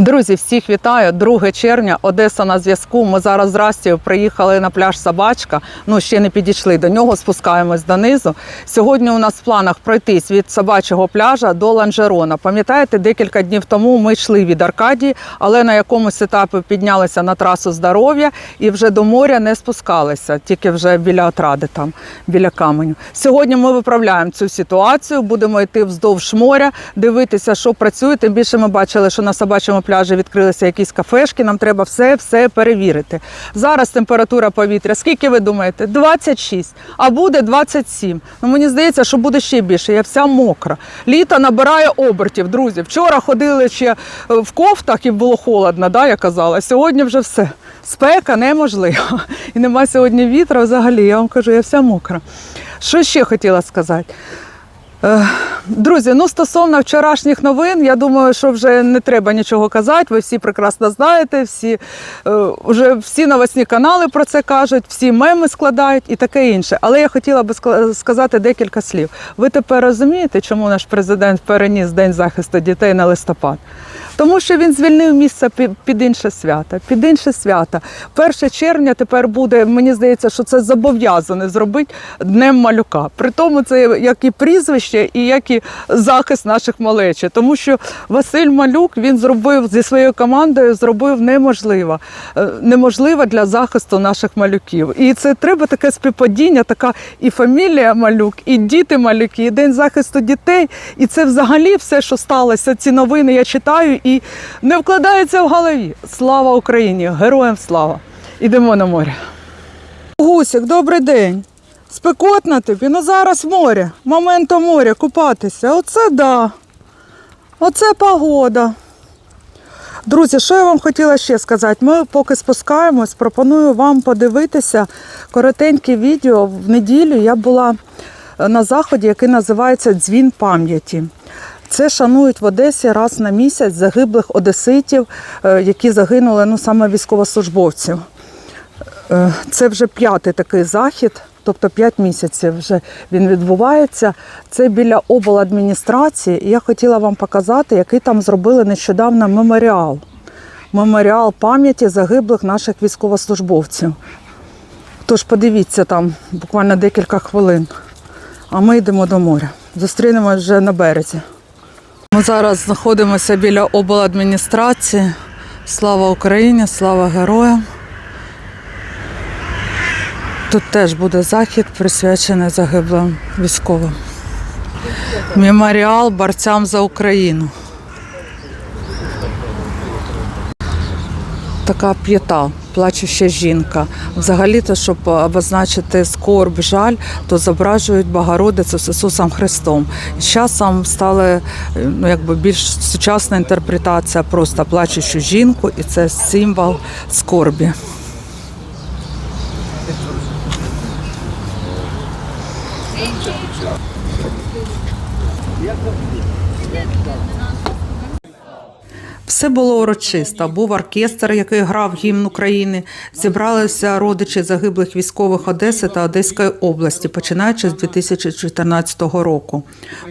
Друзі, всіх вітаю. 2 червня, Одеса на зв'язку. Ми зараз з Растію приїхали на пляж Собачка. Ну ще не підійшли до нього, спускаємось донизу. Сьогодні у нас в планах пройтись від собачого пляжа до Ланжерона. Пам'ятаєте, декілька днів тому ми йшли від Аркадії, але на якомусь етапі піднялися на трасу здоров'я і вже до моря не спускалися, тільки вже біля отради, там біля каменю. Сьогодні ми виправляємо цю ситуацію. Будемо йти вздовж моря, дивитися, що працює. Тим більше ми бачили, що на собачому відкрилися якісь кафешки. Нам треба все все перевірити. Зараз температура повітря. Скільки ви думаєте? 26, а буде 27. Ну мені здається, що буде ще більше. Я вся мокра. Літо набирає обертів, друзі. Вчора ходили ще е, в кофтах і було холодно, да, я казала. Сьогодні вже все. Спека неможлива. І нема сьогодні вітра взагалі. Я вам кажу, я вся мокра. Що ще хотіла сказати? Е, Друзі, ну стосовно вчорашніх новин, я думаю, що вже не треба нічого казати. Ви всі прекрасно знаєте, всі е, вже всі новосні канали про це кажуть, всі меми складають і таке інше. Але я хотіла би сказати декілька слів. Ви тепер розумієте, чому наш президент переніс День захисту дітей на листопад? Тому що він звільнив місце під інше свято. Під інше свято. 1 червня тепер буде, мені здається, що це зобов'язане зробити Днем малюка. При тому це як і прізвище, і як і захист наших малечі. Тому що Василь Малюк він зробив зі своєю командою зробив неможливо. Е, Неможливо для захисту наших малюків. І це треба таке співпадіння, така і фамілія малюк, і діти малюки, і день захисту дітей. І це взагалі все, що сталося. Ці новини я читаю не вкладається в голові. Слава Україні! Героям слава! Ідемо на море. Гусик, добрий день. Спекотно тобі, ну зараз море. Моменту моря купатися. Оце да. Оце погода. Друзі, що я вам хотіла ще сказати? Ми поки спускаємось, пропоную вам подивитися коротеньке відео. В неділю я була на заході, який називається Дзвін пам'яті. Це шанують в Одесі раз на місяць загиблих одеситів, е, які загинули ну, саме військовослужбовців. Е, Це вже п'ятий такий захід, тобто п'ять місяців вже він відбувається. Це біля обладміністрації. І я хотіла вам показати, який там зробили нещодавно меморіал. Меморіал пам'яті загиблих наших військовослужбовців. Тож подивіться там буквально декілька хвилин. А ми йдемо до моря. Зустрінемось вже на березі. Ми зараз знаходимося біля обладміністрації. Слава Україні, слава героям. Тут теж буде захід, присвячений загиблим військовим. Меморіал борцям за Україну. Така п'ята, плачуща жінка. Взагалі-то, щоб обозначити скорб, жаль, то зображують Богородицю з Ісусом Христом. З часом стала ну, якби більш сучасна інтерпретація просто плачущу жінку, і це символ скорбі. Все було урочисто. Був оркестр, який грав гімн України. Зібралися родичі загиблих військових Одеси та Одеської області, починаючи з 2014 року.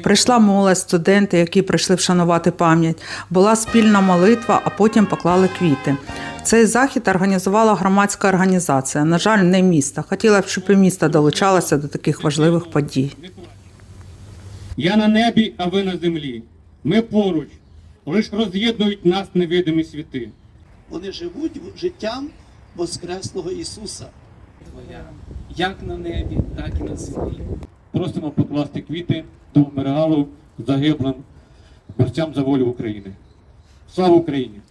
Прийшла молодь, студенти, які прийшли вшанувати пам'ять. Була спільна молитва, а потім поклали квіти. Цей захід організувала громадська організація. На жаль, не міста. Хотіла б, щоб і місто долучалося до таких важливих подій. Я на небі, а ви на землі. Ми поруч, лиш роз'єднують нас невидимі світи. Вони живуть життям Воскреслого Ісуса. Твоя, як на небі, так і на землі. Просимо покласти квіти до меморіалу загиблим борцям за волю України. Слава Україні!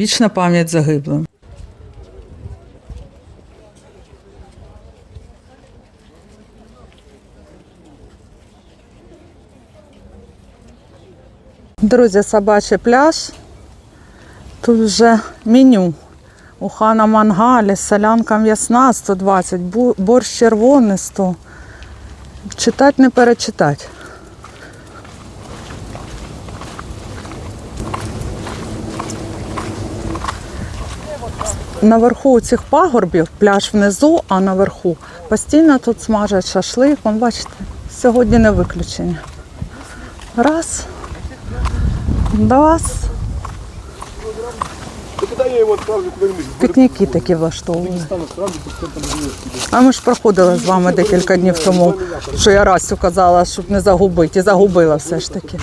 Вічна пам'ять загиблим. Друзі, собачий пляж. Тут вже меню. Уха на мангалі, солянка м'ясна 120, борщ червоний 100. Читати не перечитати. Наверху цих пагорбів, пляж внизу, а наверху постійно тут смажать шашлик. Вон, бачите, сьогодні не виключення. Раз. Два. Пікніки такі влаштовували. А ми ж проходили з вами декілька днів тому, що я Расю казала, щоб не загубити, і загубила все ж таки.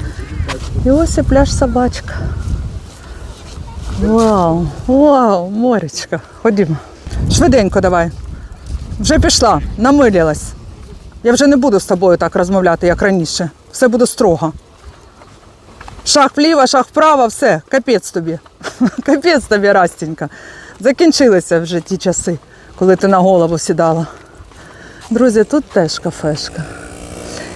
І ось і пляж собачка. Вау, вау, моречка. Ходімо. Швиденько давай. Вже пішла, намилилась. Я вже не буду з тобою так розмовляти, як раніше. Все буде строго. Шаг вліво, шаг вправо, все, капець тобі. Капець тобі, Растінька. Закінчилися вже ті часи, коли ти на голову сідала. Друзі, тут теж кафешка.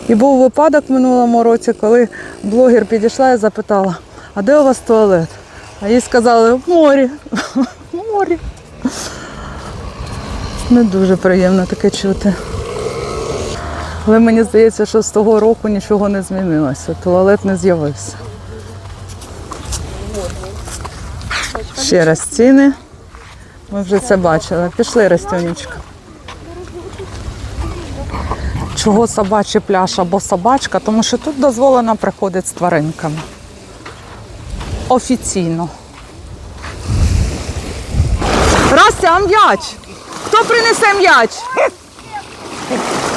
І був випадок в минулому році, коли блогер підійшла і запитала, а де у вас туалет? А їй сказали, в морі. В морі. Не дуже приємно таке чути. Але мені здається, що з того року нічого не змінилося. Туалет не з'явився. Ще раз ціни. Ми вже це бачили. Пішли, Растюнечка. Чого собачий пляж або собачка? Тому що тут дозволено приходити з тваринками. Офіційно. Растя, а м'яч? Хто принесе м'яч?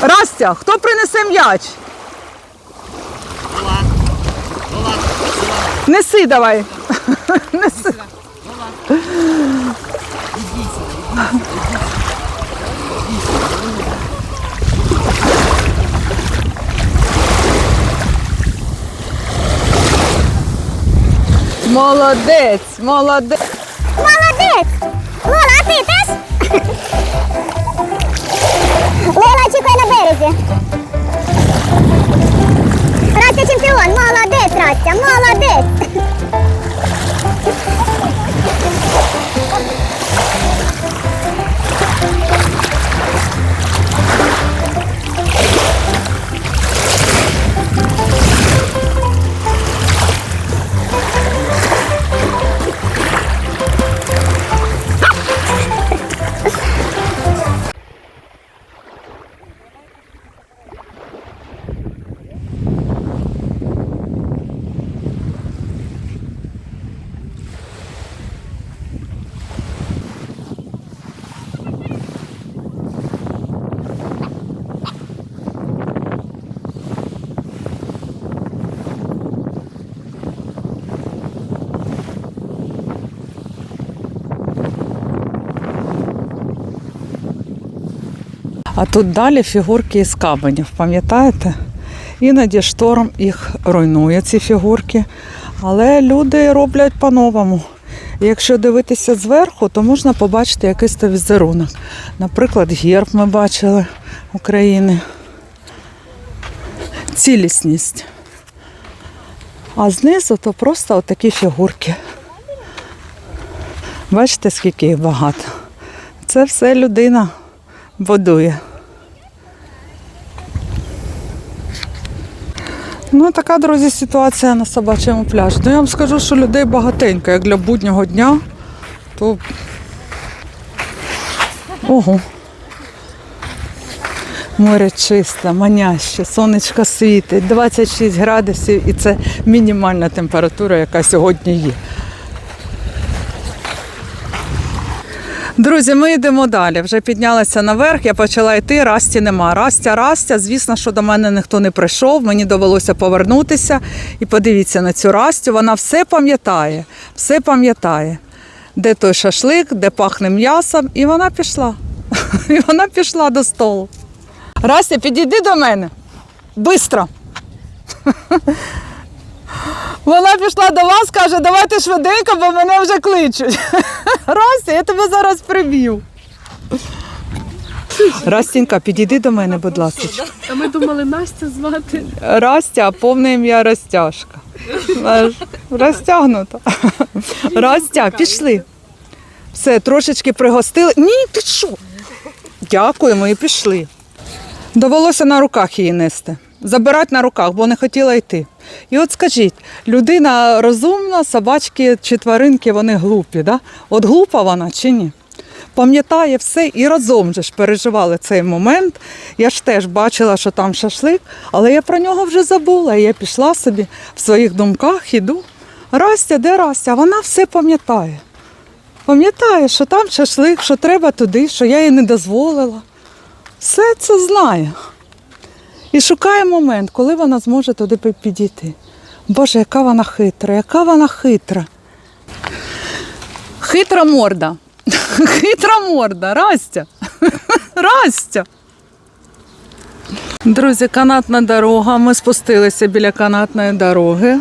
Растя, хто принесе м'яч? Неси давай. Неси. Молодець, молодець. Молодець! Лола, а ти теж? А тут далі фігурки із каменів, пам'ятаєте? Іноді шторм їх руйнує, ці фігурки. Але люди роблять по-новому. Якщо дивитися зверху, то можна побачити якийсь то візерунок. Наприклад, герб ми бачили України. Цілісність. А знизу то просто отакі фігурки. Бачите, скільки їх багато. Це все людина будує. Ну, така, друзі, ситуація на собачому пляжі. Ну, я вам скажу, що людей багатенько, як для буднього дня, то. Ого. Море чисте, маняще, сонечко світить, 26 градусів, і це мінімальна температура, яка сьогодні є. Друзі, ми йдемо далі. Вже піднялися наверх, я почала йти, Расті нема. Растя, Растя, звісно, що до мене ніхто не прийшов, мені довелося повернутися. І подивіться на цю Растю, вона все пам'ятає, все пам'ятає. Де той шашлик, де пахне м'ясом, і вона пішла. І вона пішла до столу. Растя, підійди до мене. Бистро. Вона пішла до вас, каже, давайте швиденько, бо мене вже кличуть. Растя, я тебе зараз приб'ю. Растінька, підійди до мене, будь ласка. А ми думали Настя звати. Растя, а повне ім'я Растяшка. Знаєш, Розтягнуто. Растя, пішли. Все, трошечки пригостили. Ні, ти що? Дякуємо і пішли. Довелося на руках її нести. Забирати на руках, бо не хотіла йти. І от скажіть, людина розумна, собачки чи тваринки, вони глупі, да? От глупа вона чи ні? пам'ятає все і разом же ж переживали цей момент. Я ж теж бачила, що там шашлик, але я про нього вже забула. І я пішла собі в своїх думках, іду. Растя, де Растя? Вона все пам'ятає. Пам'ятає, що там шашлик, що треба туди, що я їй не дозволила. Все це знає. І шукає момент, коли вона зможе туди підійти. Боже, яка вона хитра, яка вона хитра. Хитра морда. Хитра морда, Растя. Растя. Друзі, канатна дорога. Ми спустилися біля канатної дороги.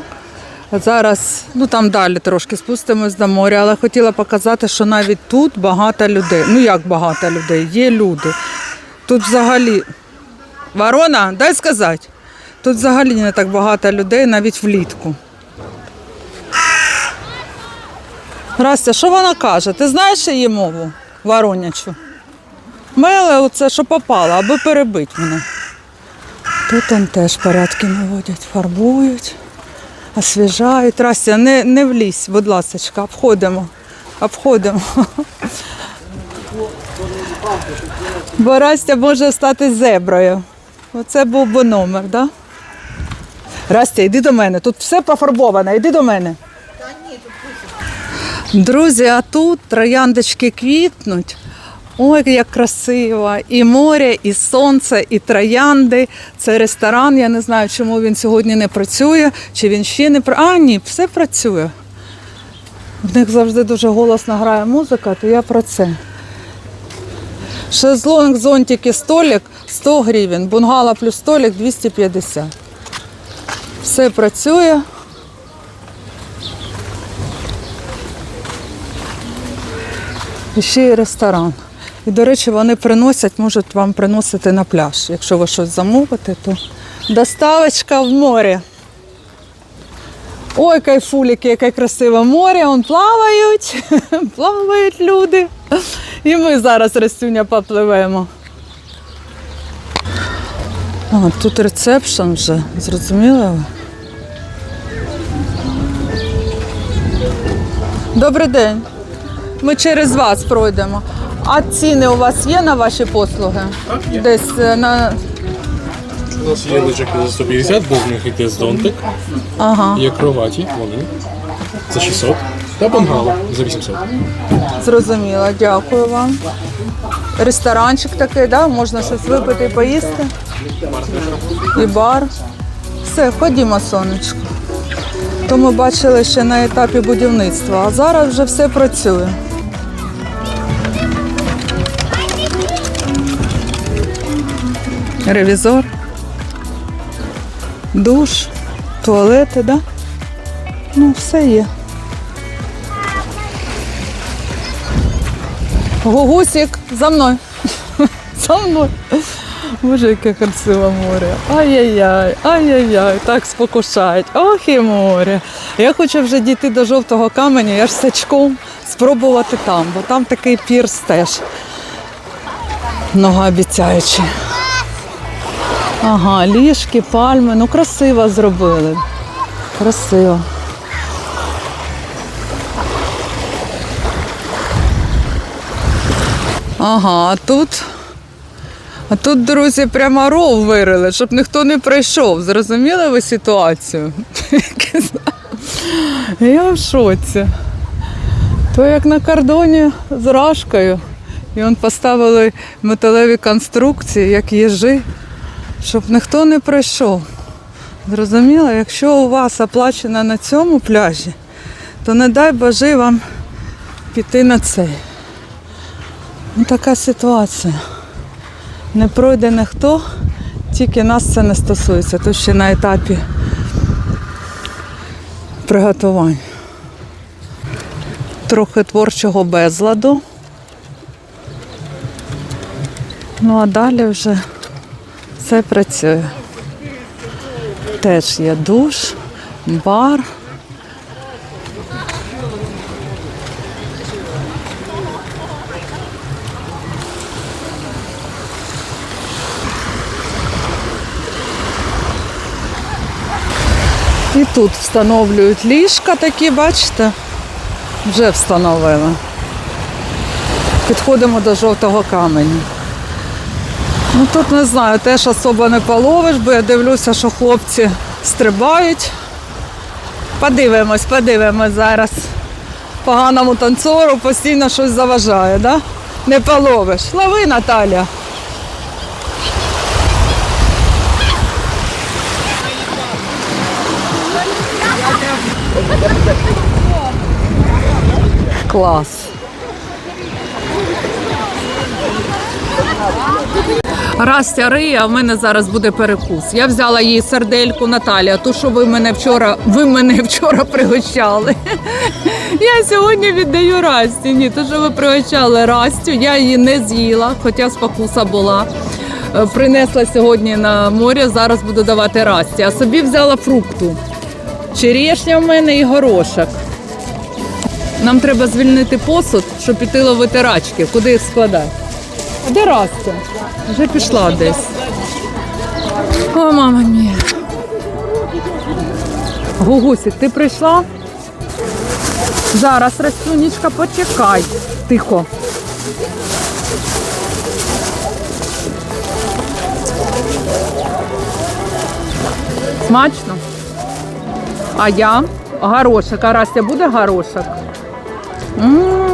Зараз, ну там далі трошки спустимось до моря, але хотіла показати, що навіть тут багато людей. Ну як багато людей, є люди. Тут взагалі. Ворона, дай сказати. Тут взагалі не так багато людей, навіть влітку. Растя, що вона каже? Ти знаєш її мову воронячу? Меле оце, що попало, аби перебити мене. Тут он теж порядки наводять, фарбують, освіжають. Растя, не, не влізь, будь ласка, обходимо. Обходимо. Бо Растя може стати зеброю. Оце був би номер, так? Да? Растя, йди до мене. Тут все пофарбоване, йди до мене. Друзі, а тут трояндочки квітнуть. Ой, як красиво! І море, і сонце, і троянди. Це ресторан. Я не знаю, чому він сьогодні не працює, чи він ще не працює. А, ні, все працює. В них завжди дуже голосно грає музика, то я про це. Шезлонг, зонтики, столик 100 гривень, бунгало плюс столик 250. Все працює. І ще й ресторан. І, до речі, вони приносять, можуть вам приносити на пляж. Якщо ви щось замовите, то доставочка в море. Ой, кайфуліки, яке красиве море, он плавають, плавають люди. І ми зараз Растюня попливемо. А, тут рецепшн вже, зрозуміли? Добрий день. Ми через вас пройдемо. А ціни у вас є на ваші послуги? Десь е, на. У нас є лежаки за 150, без них йде зонтик, Ага, є кроваті, вони за 600, та бангало за 800. зрозуміло, дякую вам. Ресторанчик такий, да? можна щось випити і поїсти. І бар. Все, ходімо, сонечко. То ми бачили ще на етапі будівництва, а зараз вже все працює. Ревізор, душ, туалети, да? Ну, все є. Гугусик, за мною. За мною. Боже, яке красиве море. Ай-яй-яй, ай-яй-яй, так спокушають. Ох і море. Я хочу вже дійти до жовтого каменя, я ж сачком спробувати там, бо там такий пірс теж. Многообіцяючий. Ага, ліжки, пальми, ну красиво зробили. Красиво. Ага, а тут. А тут, друзі, прямо ров вирили, щоб ніхто не прийшов. Зрозуміли ви ситуацію? Я в шоці. То як на кордоні з Рашкою. І он поставили металеві конструкції, як їжі, щоб ніхто не прийшов. Зрозуміло, якщо у вас оплачено на цьому пляжі, то не дай Боже вам піти на цей. Ну, така ситуація. Не пройде ніхто, тільки нас це не стосується. Тут ще на етапі приготувань. Трохи творчого безладу. Ну а далі вже все працює. Теж є душ, бар. І тут встановлюють ліжка такі, бачите? Вже встановили. Підходимо до жовтого каменю. Ну тут не знаю, теж особо не половиш, бо я дивлюся, що хлопці стрибають. Подивимось, подивимось зараз. Поганому танцору постійно щось заважає, да? Не половиш. Лови, Наталя. Клас. Растя риє, а в мене зараз буде перекус. Я взяла їй сардельку Наталія, ту, що ви мене вчора, ви мене вчора пригощали. Я сьогодні віддаю Расті. Ні, то, що ви пригощали Растю, я її не з'їла, хоча спокуса була. Е, Принесла сьогодні на море, зараз буду давати Расті. А собі взяла фрукту. Черешня в мене і горошок. Нам треба звільнити посуд, щоб піти ловити рачки. Куди їх складати? А де Растя? Вже пішла десь. О, мама мія. Гугусик, ти прийшла? Зараз, Растюнічка, почекай. Тихо. Смачно? А я? Горошок. А Растя буде горошок? М.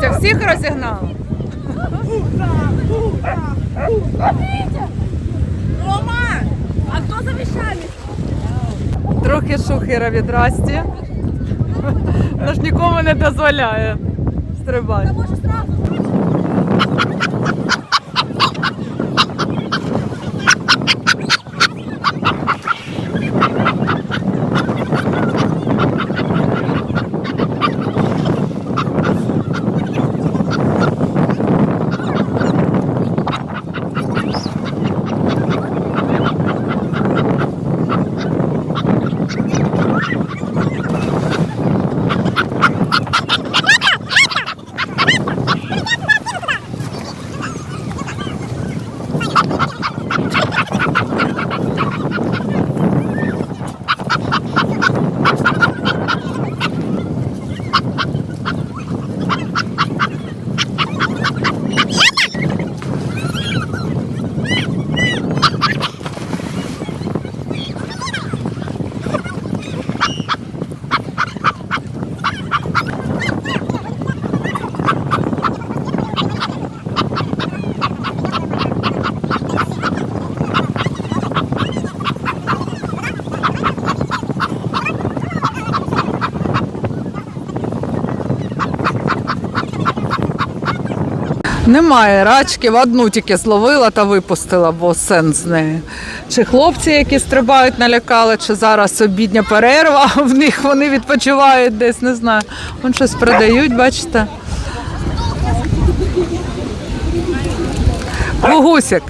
Растя, всіх розігнала? Рома, а хто за вещами? Трохи шухера від Расті. Вона ж нікому не дозволяє стрибати. Може сразу. Немає рачки, одну тільки зловила та випустила, бо сенс з нею. Чи хлопці, які стрибають, налякали, чи зараз обідня перерва, в них вони відпочивають десь, не знаю. Вон щось продають, бачите. Гугусик.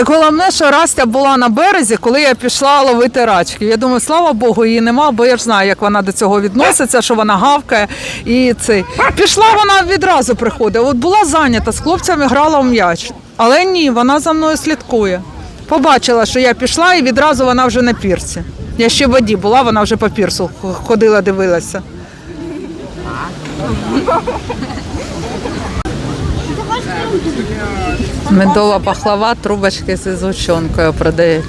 Так головне, що Растя була на березі, коли я пішла ловити рачки. Я думаю, слава Богу, її нема, бо я ж знаю, як вона до цього відноситься, що вона гавкає. І цей. Пішла вона відразу приходить. От була зайнята, з хлопцями грала в м'яч. Але ні, вона за мною слідкує. Побачила, що я пішла, і відразу вона вже на пірсі. Я ще в воді була, вона вже по пірсу ходила, дивилася. Медова пахлава, трубочки з згущенкою продають.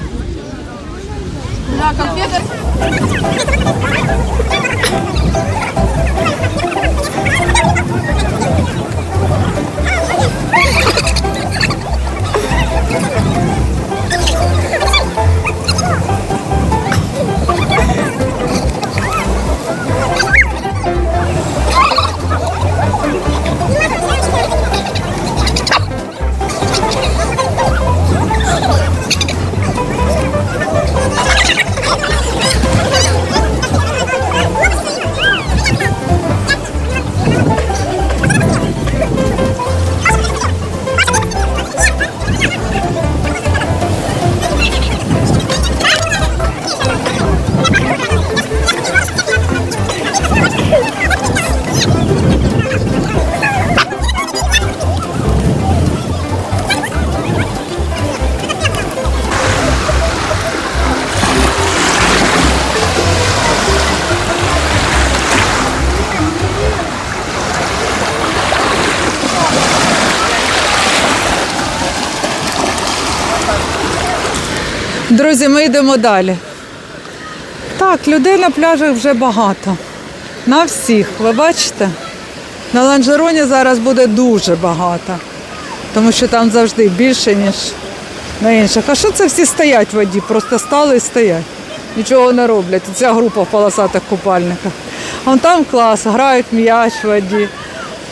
Друзі, ми йдемо далі. Так, людей на пляжах вже багато. На всіх, ви бачите? На ланжероні зараз буде дуже багато, тому що там завжди більше, ніж на інших. А що це всі стоять в воді? Просто стали і стоять. Нічого не роблять. Ця група в полосатих купальниках. Вон там клас, грають м'яч в воді.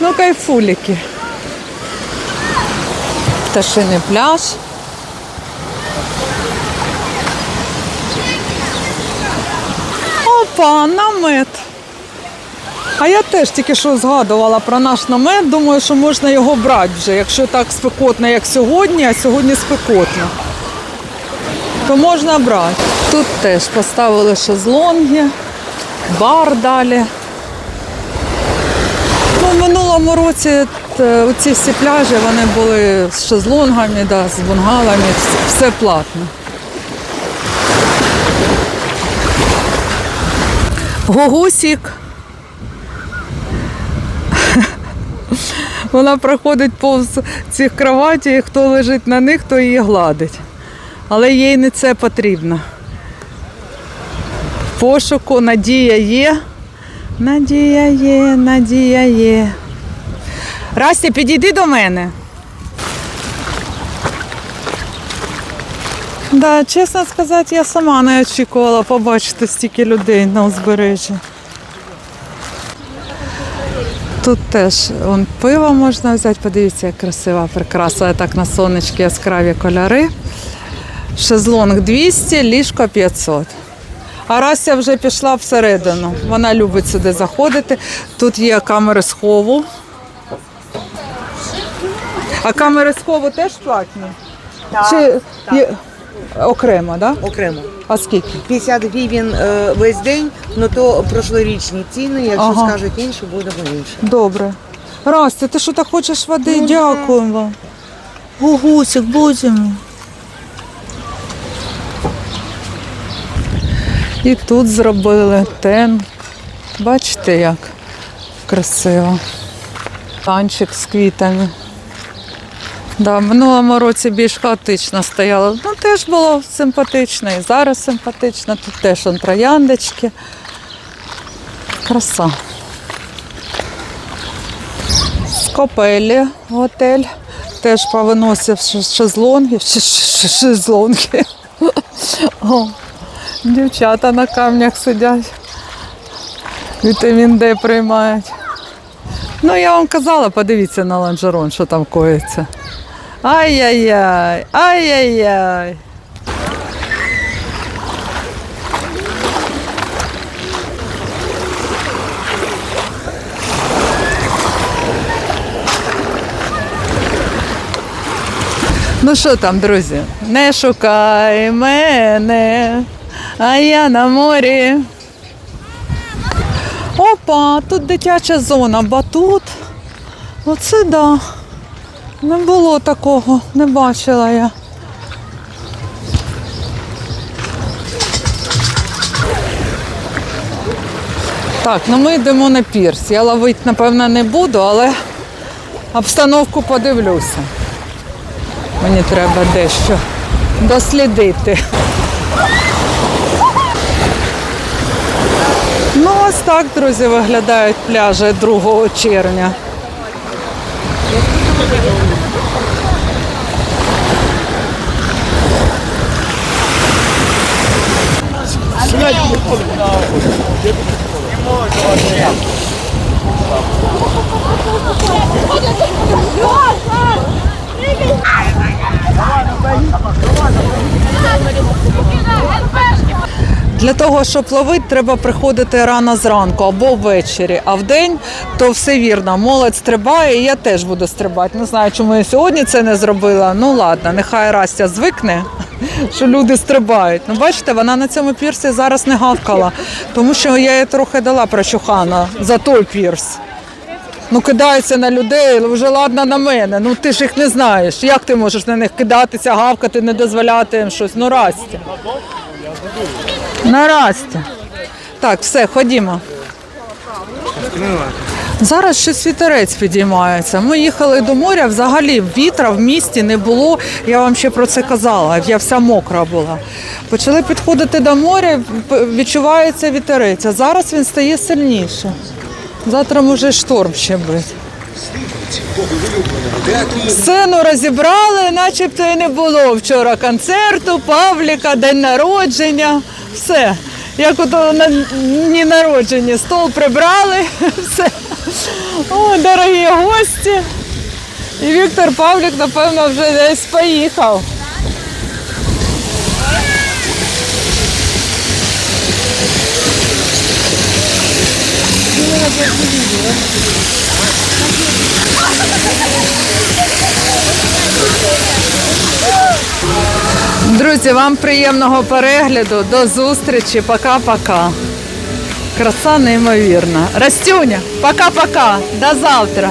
Ну, кайфуліки. Пташиний пляж. Опа, намет. А я теж тільки що згадувала про наш намет. Думаю, що можна його брати вже, якщо так спекотно, як сьогодні, а сьогодні спекотно. То можна брати. Тут теж поставили шезлонги, бар далі. Ну, в минулому році т- оці всі пляжі вони були з шезлонгами, да, з бунгалами, все платно. Гогусік. Вона проходить повз цих кроватей, і хто лежить на них, то її гладить. Але їй не це потрібно. Пошуку надія є. Надія є, надія є. Растя, підійди до мене. Да, чесно сказати, я сама не очікувала побачити стільки людей на узбережжі. Тут теж вон, пиво можна взяти, подивіться, як красива прикраса, так на сонечки яскраві кольори. Шезлонг 200, ліжко 500. А Рася вже пішла всередину. Вона любить сюди заходити. Тут є камери схову. А камери схову теж платні? Чи є... окремо, так? Да? Окремо. А скільки? 50 гривень е, весь день, ну то прошлорічні ціни, якщо Ага. скажуть інше, буде інше. Добре. Растя, ти що так хочеш води? Дякуємо вам. Гугусик, мій. І тут зробили тен. Бачите, як красиво. Танчик з квітами. Да, в минулому році більш хаотично стояло. Ну, теж було симпатично, і зараз симпатично. Тут теж он трояндочки. Краса. Скопелі готель. Теж повиносив ш- шезлонгів, ш- ш- ш- шезлонги. О, дівчата на камнях сидять. Вітамін Д приймають. Ну, я вам казала, подивіться на ланжерон, що там коїться. Ай-яй-яй, ай-яй-яй. Ну що там, друзі? Не шукай мене, а я на морі. Опа, тут дитяча зона, батут. Оце да. Не було такого, не бачила я. Так, ну ми йдемо на пірс. Я ловити, напевно, не буду, але обстановку подивлюся. Мені треба дещо дослідити. Ну, ось так, друзі, виглядають пляжі 2 червня. Для того, щоб ловити, треба приходити рано зранку або ввечері. А вдень то все вірно. Молодь стрибає, і я теж буду стрибати. Не знаю, чому я сьогодні це не зробила. Ну ладно, нехай Растя звикне, що люди стрибають. Ну, бачите, вона на цьому пірсі зараз не гавкала, тому що я їй трохи дала прочухана за той пірс. Ну, кидається на людей, вже ладно на мене. Ну ти ж їх не знаєш. Як ти можеш на них кидатися, гавкати, не дозволяти їм щось? Ну, Растя. Нарастя. Так, все, ходімо. Зараз щось вітерець підіймається. Ми їхали до моря, взагалі вітра в місті не було. Я вам ще про це казала, я вся мокра була. Почали підходити до моря, відчувається вітерець, а зараз він стає сильніше. Завтра може шторм ще бути. Сцену розібрали, начебто і не було вчора концерту, Павліка, день народження. Все. Як ото на дні народження, стол прибрали, все. О, дорогі гості. І Віктор Павлік, напевно, вже десь поїхав. Друзі, вам приємного перегляду. До зустрічі. Пока-пока. Краса неймовірна. Растюня, пока-пока. До завтра.